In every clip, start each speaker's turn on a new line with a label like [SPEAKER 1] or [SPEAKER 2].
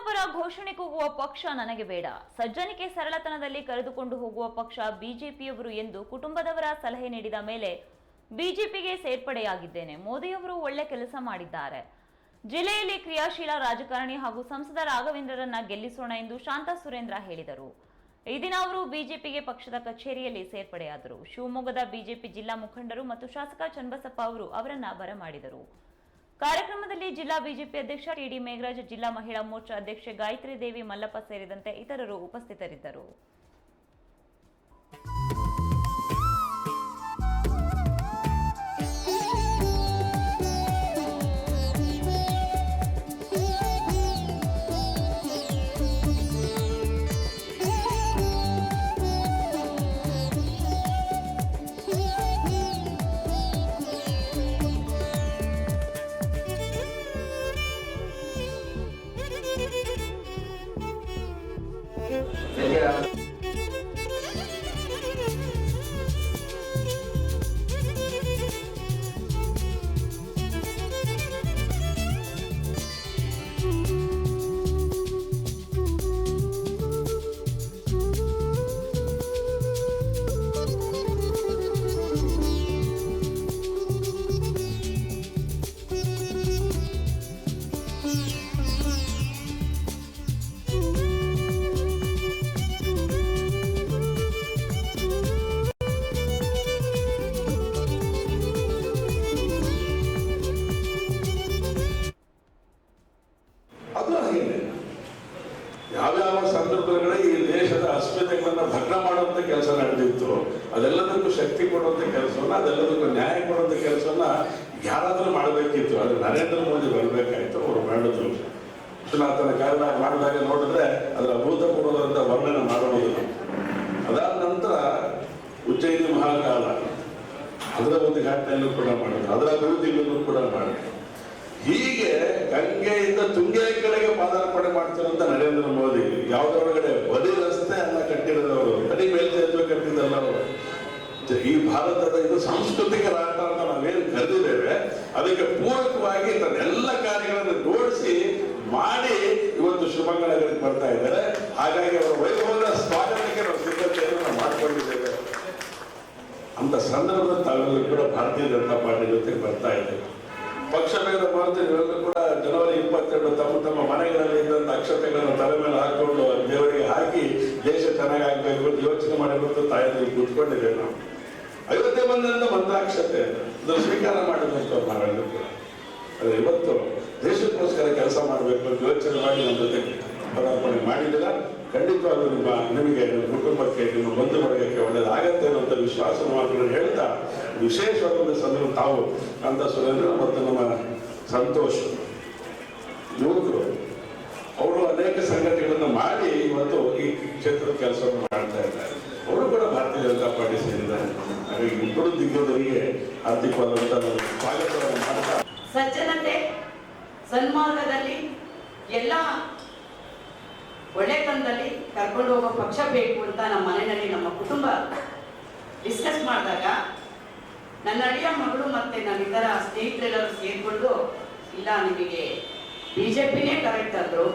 [SPEAKER 1] ಇನ್ನೊಬ್ಬರ ಘೋಷಣೆ ಕೂಗುವ ಪಕ್ಷ ನನಗೆ ಬೇಡ. ಸಜ್ಜನಿಕೆ ಸರಳತನದಲ್ಲಿ ಕರೆದುಕೊಂಡು ಹೋಗುವ ಪಕ್ಷ ಬಿಜೆಪಿಯವರು ಎಂದು ಕುಟುಂಬದವರ ಸಲಹೆ ನೀಡಿದ ಮೇಲೆ ಬಿಜೆಪಿಗೆ ಸೇರ್ಪಡೆಯಾಗಿದ್ದೇನೆ. ಮೋದಿಯವರು ಒಳ್ಳೆ ಕೆಲಸ ಮಾಡಿದ್ದಾರೆ. ಜಿಲ್ಲೆಯಲ್ಲಿ ಕ್ರಿಯಾಶೀಲ ರಾಜಕಾರಣಿ ಹಾಗೂ ಸಂಸದ ರಾಘವೇಂದ್ರರನ್ನ ಗೆಲ್ಲಿಸೋಣ ಎಂದು ಶಾಂತಾ ಸುರೇಂದ್ರ ಹೇಳಿದರು. ಈ ದಿನ ಅವರು ಬಿಜೆಪಿಗೆ ಪಕ್ಷದ ಕಚೇರಿಯಲ್ಲಿ ಸೇರ್ಪಡೆಯಾದರು. ಶಿವಮೊಗ್ಗದ ಬಿಜೆಪಿ ಜಿಲ್ಲಾ ಮುಖಂಡರು ಮತ್ತು ಶಾಸಕ ಚನ್ನಬಸಪ್ಪ ಅವರು ಅವರನ್ನ ಬರಮಾಡಿದರು. ಕಾರ್ಯಕ್ರಮದಲ್ಲಿ ಜಿಲ್ಲಾ ಬಿಜೆಪಿ ಅಧ್ಯಕ್ಷ ಟಿಡಿ ಮೇಘರಾಜ್, ಜಿಲ್ಲಾ ಮಹಿಳಾ ಮೋರ್ಚಾ ಅಧ್ಯಕ್ಷೆ ಗಾಯತ್ರಿ ದೇವಿ, ಮಲ್ಲಪ್ಪ ಸೇರಿದಂತೆ ಇತರರು ಉಪಸ್ಥಿತರಿದ್ದರು.
[SPEAKER 2] ಅದು ಯಾವ್ಯಾವ ಸಂದರ್ಭಗಳಲ್ಲಿ ಈ ದೇಶದ ಅಸ್ಮಿತೆಗಳನ್ನ ಭಗ್ನ ಮಾಡುವಂತ ಕೆಲಸ ನಡೆದಿತ್ತು, ಅದೆಲ್ಲದಕ್ಕೂ ಶಕ್ತಿ ಕೊಡುವಂತ ಕೆಲಸವನ್ನ, ಅದೆಲ್ಲದಕ್ಕೂ ನ್ಯಾಯ ಕೊಡುವಂತ ಕೆಲಸವನ್ನ ಯಾರಾದ್ರೂ ಮಾಡಬೇಕಿತ್ತು. ಅದು ನರೇಂದ್ರ ಮೋದಿ ಬರಬೇಕಾಯ್ತು, ಅವರು ಮಾಡಿದ್ರು. ವಿಶ್ವನಾಥನ ಕಾರಣ ಮಾಡಿದಾಗ ನೋಡಿದ್ರೆ ಅದರ ಅಭೂತಪೂರ್ವದಂತ ವರ್ಣನೆ ಮಾಡಬಹುದು ಅದಾದ ನಂತರ ಉಜ್ಜಯಿನಿ ಮಹಾಕಾಲ, ಅದರ ಒಂದು ಘಟನೆಯನ್ನು ಕೂಡ ಮಾಡಿದ್ರು, ಅದರ ಅಭಿವೃದ್ಧಿಗಳನ್ನು ಕೂಡ ಮಾಡಿದ್ರು. ಹೀಗೆ ಗಂಗೆಯಿಂದ ತುಂಗೆ ಕಡೆಗೆ ಪಾದಾರ್ಪಣೆ ಮಾಡ್ತಾರಂತ ನರೇಂದ್ರ ಮೋದಿ. ಯಾವ್ದೊಳಗಡೆ ಬದಿ ರಸ್ತೆ ಅಲ್ಲ ಕಟ್ಟಿರೋದವರು. ತಡಿ ಮೇಲ್ಸೇತುವೆ ಕಟ್ಟಿದಲ್ಲ ಅವರು. ಈ ಭಾರತದ ಇದು ಸಾಂಸ್ಕೃತಿಕ ರಾಷ್ಟ್ರ ಅಂತ ನಾವೇನು ಕರೆದಿದ್ದೇವೆ, ಅದಕ್ಕೆ ಪೂರಕವಾಗಿ ತನ್ನೆಲ್ಲ ಕಾರ್ಯಗಳನ್ನು ಜೋಡಿಸಿ ಮಾಡಿ ಇವತ್ತು ಶುಭಂಗನಗರಕ್ಕೆ ಬರ್ತಾ ಇದ್ದಾರೆ. ಹಾಗಾಗಿ ಅವರ ವೈಭವದ ಸ್ವಾಗತಕ್ಕೆ ನಾವು ಸಿದ್ಧತೆಯನ್ನು ನಾವು ಮಾಡ್ಕೊಂಡಿದ್ದೇವೆ. ಅಂತ ಸಂದರ್ಭದಲ್ಲಿ ತಾವೆಲ್ಲರೂ ಕೂಡ ಭಾರತೀಯ ಜನತಾ ಪಾರ್ಟಿ ಜೊತೆ ಬರ್ತಾ ಇದ್ದೇವೆ. ಪಕ್ಷ ಭೇದ ಮರೆತು ನೀವೆಲ್ಲರೂ ಕೂಡ ಜನವರಿ ಇಪ್ಪತ್ತೆರಡು ತಮ್ಮ ತಮ್ಮ ಮನೆಗಳಲ್ಲಿ ಇದ್ದಂತ ಅಕ್ಷತೆಗಳನ್ನು ತಲೆ ಮೇಲೆ ಹಾಕೊಂಡು ದೇವರಿಗೆ ಹಾಕಿ ದೇಶ ಚೆನ್ನಾಗಾಗಬೇಕು ಅಂತ ಯೋಚನೆ ಮಾಡಿಬಿಟ್ಟು ತಾಯಿ ಕೂತ್ಕೊಂಡಿದ್ದೇವೆ ನಾವು. ಐವತ್ತೇ ಬಂದಂತ ಮಂತ್ರಾಕ್ಷತೆ ಅದು. ಸ್ವೀಕಾರ ಮಾಡಿದಂತ ನಾವೆಲ್ಲರೂ ಕೂಡ. ಇವತ್ತು ದೇಶಕ್ಕೋಸ್ಕರ ಕೆಲಸ ಮಾಡಬೇಕು ಅಂತ ಯೋಚನೆ ಮಾಡಿ ನಮ್ಮ ಜೊತೆ ಪದಾರ್ಪಣೆ ಮಾಡಿದ್ದೀರ. ಖಂಡಿತವಾಗ್ಲೂ ನಿಮ್ಮ, ನಿಮಗೆ ನಿಮ್ಮ ಕುಟುಂಬಕ್ಕೆ, ನಿಮ್ಮ ಬಂಧು ಬಳಗಕ್ಕೆ ಒಳ್ಳೇದಾಗತ್ತೆ ಅನ್ನೋ ವಿಶ್ವಾಸ ಮಾತುಗಳನ್ನು ಹೇಳ್ತಾ ವಿಶೇಷವಾದ ಸಂದರ್ಭ ತಾವು ಅಂತ ಸುರೇಂದ್ರ, ಮತ್ತು ಸಂತೋಷ್. ಯುವಕರು ಅವರು ಅನೇಕ ಸಂಘಟನೆಗಳನ್ನು ಮಾಡಿ ಇವತ್ತು ಈ ಕ್ಷೇತ್ರದ ಕೆಲಸವನ್ನು ಮಾಡ್ತಾ ಇದ್ದಾರೆ. ಅವರು ಕೂಡ ಭಾರತೀಯ ಜನತಾ ಪಾರ್ಟಿ ಸೇರಿದ್ದಾರೆ ಹಾಗಾಗಿ ಇಬ್ಬರು ದಿಗ್ಗಜರಿಗೆ ನಾನು ಸ್ವಾಗತವನ್ನು ಮಾಡ್ತಾ
[SPEAKER 3] ಸಜ್ಜನತೆ, ಸನ್ಮಾರ್ಗದಲ್ಲಿ ಎಲ್ಲ ಒಳ್ಳೆತನದಲ್ಲಿ ಕರ್ಕೊಂಡು ಹೋಗೋ ಪಕ್ಷ ಬೇಕು ಅಂತ ನಮ್ಮ ಮನೆಯಲ್ಲಿ ನಮ್ಮ ಕುಟುಂಬ ಡಿಸ್ಕಸ್ ಮಾಡಿದಾಗ ನನ್ನ ಅಳಿಯ ಮಗಳು ಮತ್ತೆ ನನ್ನ ಇತರ ಸ್ನೇಹಿತರೆಲ್ಲರೂ ಸೇರಿಕೊಂಡು ಇಲ್ಲ ನಿಮಗೆ ಬಿ ಜೆ ಪಿನೇ ಕರೆಕ್ಟ್ ಅಂದರು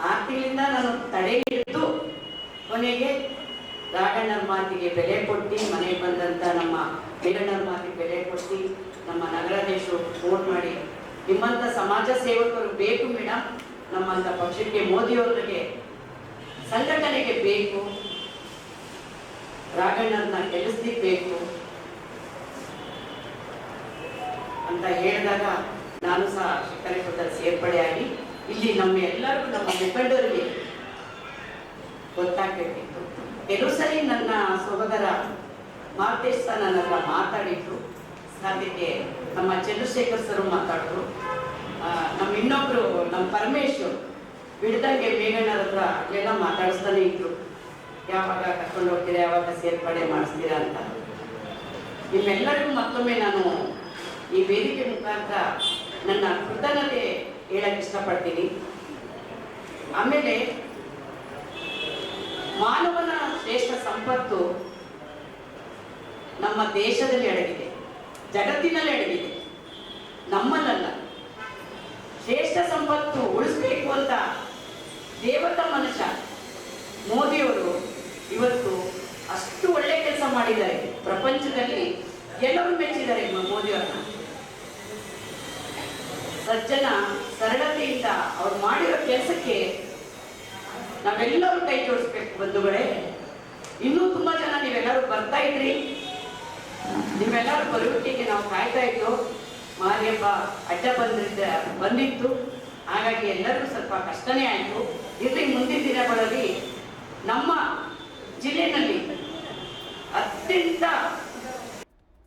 [SPEAKER 3] ಆ ತಿಂಗಳಿಂದ ನಾನು ತಡೆ ಹಿಡಿದು ಕೊನೆಗೆ ರಾಘಣ್ಣರ ಮಾತಿಗೆ ಬೆಲೆ ಕೊಟ್ಟು ಮನೆಗೆ ಬಂದಂಥ ನಮ್ಮ ವೀರಣ್ಣರ ಮಾತಿಗೆ ಬೆಲೆ ಕೊಟ್ಟು ನಮ್ಮ ನಗರಾಧೀಶರು ಫೋನ್ ಮಾಡಿ. ನಿಮ್ಮಂಥ ಸಮಾಜ ಸೇವಕರು ಬೇಕು ಮೇಡಮ್ ನಮ್ಮಂಥ ಪಕ್ಷಕ್ಕೆ ಮೋದಿಯವರಿಗೆ ಸಂಘಟನೆಗೆ ಬೇಕು. ರಾಘಣ್ಣರನ್ನ ಗೆಲ್ಲಿಸ್ಲಿಕ್ಕೆ ಬೇಕು. ಅಂತ ಹೇಳಿದಾಗ ನಾನು ಸಹ ಶಿಕಾರಿಪುರದಲ್ಲಿ ಸೇರ್ಪಡೆಯಾಗಿ ಇಲ್ಲಿ ನಮ್ಮ ಎಲ್ಲರಿಗೂ ನಮ್ಮ ಮುಖಂಡರಿಗೆ ಗೊತ್ತಾಗಬೇಕಿತ್ತು ಕೆಲವು ಸರಿ ನನ್ನ ಸಹೋದರ ಮಾರ್ತೇಶ್ ಸಹ ನನ್ನ ಮಾತಾಡಿದ್ರು. ಸಾಧ್ಯತೆ ನಮ್ಮ ಚಂದ್ರಶೇಖರ್ ಸರ್ ಮಾತಾಡಿದ್ರು. ನಮ್ಮ ಇನ್ನೊಬ್ರು, ನಮ್ಮ ಪರಮೇಶ್ವರ್ ಬಿಡ್ದಂಗೆ ಮೇಘಣ್ಣರ ಹತ್ರ ಎಲ್ಲ ಮಾತಾಡಿಸ್ತಾನೆ ಇದ್ರು. ಯಾವಾಗ ಕರ್ಕೊಂಡು ಹೋಗ್ತೀರಾ, ಯಾವಾಗ ಸೇರ್ಪಡೆ ಮಾಡಿಸ್ತೀರಾ ಅಂತ. ನಿಮ್ಮೆಲ್ಲರಿಗೂ ಮತ್ತೊಮ್ಮೆ ನಾನು ಈ ವೇದಿಕೆ ಮುಖಾಂತರ ನನ್ನ ಕೃತಜ್ಞತೆ ಹೇಳಕ್ ಇಷ್ಟಪಡ್ತೀನಿ. ಆಮೇಲೆ ಮಾನವನ ಶ್ರೇಷ್ಠ ಸಂಪತ್ತು ನಮ್ಮ ದೇಶದಲ್ಲಿ ಅಡಗಿದೆ. ಜಗತ್ತಿನಲ್ಲಿ ಅಡಗಿದೆ. ನಮ್ಮಲ್ಲಲ್ಲ. ಶ್ರೇಷ್ಠ ಸಂಪತ್ತು ಉಳಿಸ್ಬೇಕು ಅಂತ ದೇವತ ಮನುಷ್ಯ ಮೋದಿಯವರು ಇವತ್ತು ಅಷ್ಟು ಒಳ್ಳೆ ಕೆಲಸ ಮಾಡಿದ್ದಾರೆ. ಪ್ರಪಂಚದಲ್ಲಿ ಎಲ್ಲರೂ ಮೆಚ್ಚಿದ್ದಾರೆ ಮೋದಿಯವರನ್ನ. ಸಜ್ಜನ ಸರಳತೆಯಿಂದ ಅವ್ರು ಮಾಡಿರೋ ಕೆಲಸಕ್ಕೆ ನಾವೆಲ್ಲರೂ ಕೈ ಜೋಡಿಸ್ಬೇಕು ಬಂಧುಗಳೇ. ಇನ್ನೂ ತುಂಬಾ ಜನ ನೀವೆಲ್ಲರೂ ಬರ್ತಾ ಇದ್ರಿ. ನಿಮ್ಮೆಲ್ಲರೂ ಬರುವಿಕೆಗೆ ನಾವು ಕಾಯ್ತಾ ಇದ್ದು ಮಾರಿಯಪ್ಪ ಅಡ್ಡ ಬಂದಿದ್ದ, ಬಂದಿತ್ತು. ಹಾಗಾಗಿ ಎಲ್ಲರೂ ಸ್ವಲ್ಪ ಕಷ್ಟನೇ ಆಯಿತು. ಇಲ್ಲಿ ಮುಂದಿನ ದಿನಗಳಲ್ಲಿ ನಮ್ಮ ಜಿಲ್ಲೆಯಲ್ಲಿ ಅತ್ಯಂತ